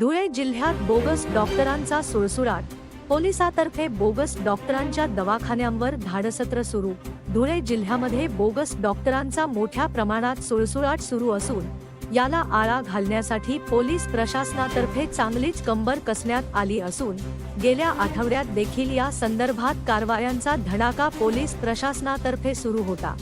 धुळे जिल्ह्यात बोगस डॉक्टरांचा सुळसुराट पोलिसातर्फे बोगस डॉक्टरांच्या दवाखान्यांवर धाडसत्र सुरू. धुळे जिल्ह्यामध्ये बोगस डॉक्टरांचा मोठ्या प्रमाणात सुळसुळाट सुरू असून याला आळा घालण्यासाठी पोलीस प्रशासनातर्फे चांगलीच कंबर कसण्यात आली असून गेल्या आठवड्यात देखील या संदर्भात कारवायांचा धडाका पोलीस प्रशासनातर्फे सुरू होता.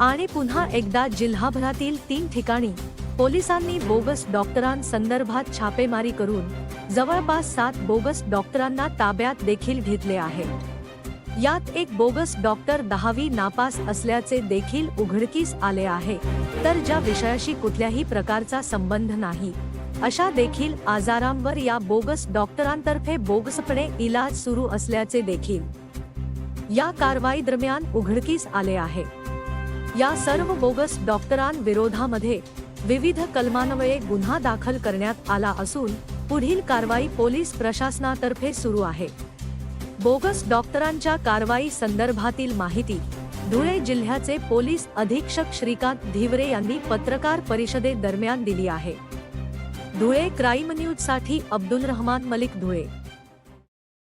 आणि पुन्हा एकदा जिल्हाभरातील तीन ठिकाणी पोलिसांनी बोगस डॉक्टरांसंदर्भात छापेमारी करून जवळपास सात बोगस डॉक्टरांना ताब्यात देखील घेतले आहे. यात एक बोगस डॉक्टर दहावी नापास असल्याचे देखील उघडकीस आले आहे. तर ज्या विषयाशी कुठल्याही प्रकारचा संबंध नाही अशा देखील आजारांवर या बोगस डॉक्टरांतर्फे बोगसपणे इलाज सुरू असल्याचे देखील या कारवाई दरम्यान उघडकीस आले आहे. या सर्व बोगस डॉक्टरांविरोधामध्ये विविध कलमान्वये गुन्हा दाखल करण्यात आला असून पुढील कारवाई पोलीस प्रशासनातर्फे सुरू आहे. बोगस डॉक्टरांच्या कारवाई संदर्भातील माहिती धुळे जिल्ह्याचे पोलीस अधीक्षक श्रीकांत धिवरे यांनी पत्रकार परिषदेदरम्यान दिली आहे. धुळे क्राईम न्यूजसाठी अब्दुल रहमान मलिक धुळे.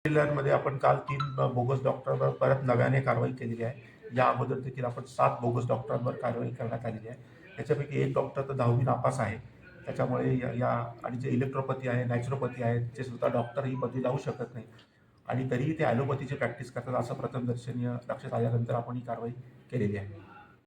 जिल्ह्यांमध्ये आपण काल तीन बोगस डॉक्टरवर परत नव्याने कारवाई केलेली आहे. या अगोदर देखील आपण सात बोगस डॉक्टरांवर कारवाई करण्यात आलेली आहे. याच्यापैकी एक डॉक्टर तर दहावी नापास आहे. त्याच्यामुळे या या आणि जे इलेक्ट्रोपॅथी आहे नॅचरोपॅथी आहे जे सुद्धा डॉक्टर ही पदवी लावू शकत नाही. आणि तरीही ते ॲलोपॅथीची प्रॅक्टिस करतात असं प्रथम दर्शनीय लक्षात आल्यानंतर आपण ही कारवाई केलेली आहे.